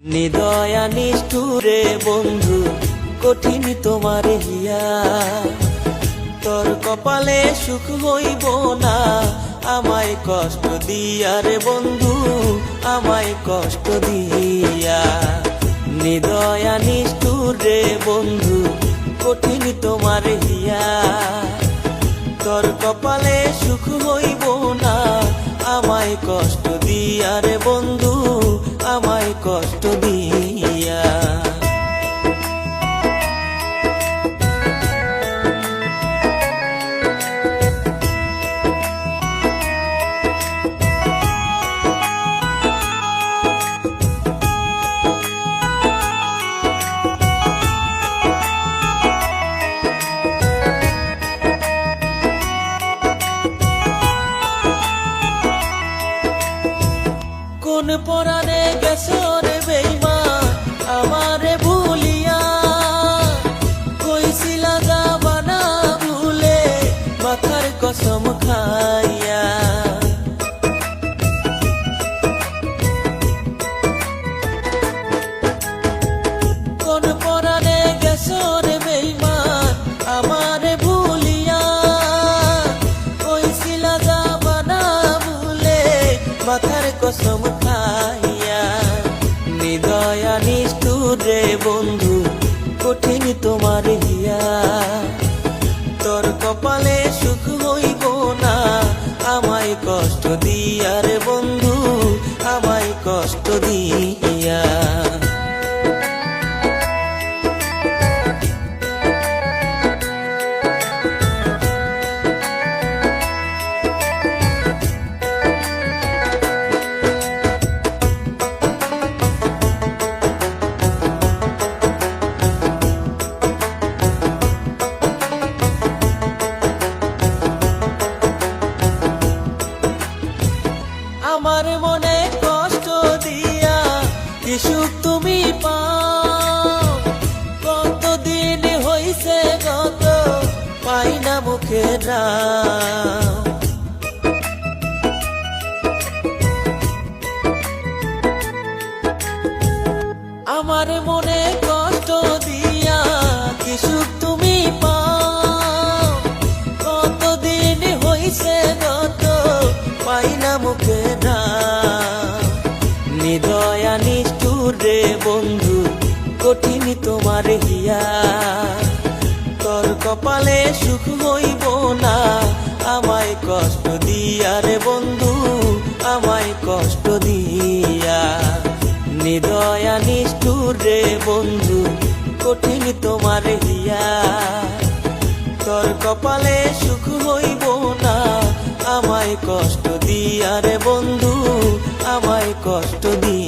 নিদয়া নিষ্ঠুরে বন্ধু, কঠিন তোমার হিয়া। তোর কপালে সুখ হইব না, আমায় কষ্ট দিয়া রে বন্ধু, আমায় কষ্ট দিয়া। নিদয়া নিষ্ঠুরে বন্ধু, কঠিন তোমার হিয়া। তোর কপালে সুখ হইব না, আমায় কষ্ট কোন পরাণে গেছো রে বেইমা, আমারে ভুলিয়া। কইছিলা যাবা না ভুলে, মাথার কসম খাইয়া। কোন মাথার কসম কঠিন তোমার হিয়া। তোর কপালে সুখ হইব না আমায় কষ্ট দিয়া সুখ তুমি পাও। কতদিন হইছে গত পাই না মুখে না আমার মনে কঠিন তোমার হিয়া। তোর কপালে সুখ হইব না। আমায় কষ্ট দিয়া রে বন্ধু, আমায় কষ্ট দিয়া। নিদয়া নিষ্ঠুর রে বন্ধু কঠিন তোমার হিয়া। তোর কপালে সুখ হইব না। আমায় কষ্ট দিয়া রে বন্ধু, আমায় কষ্ট দিয়া।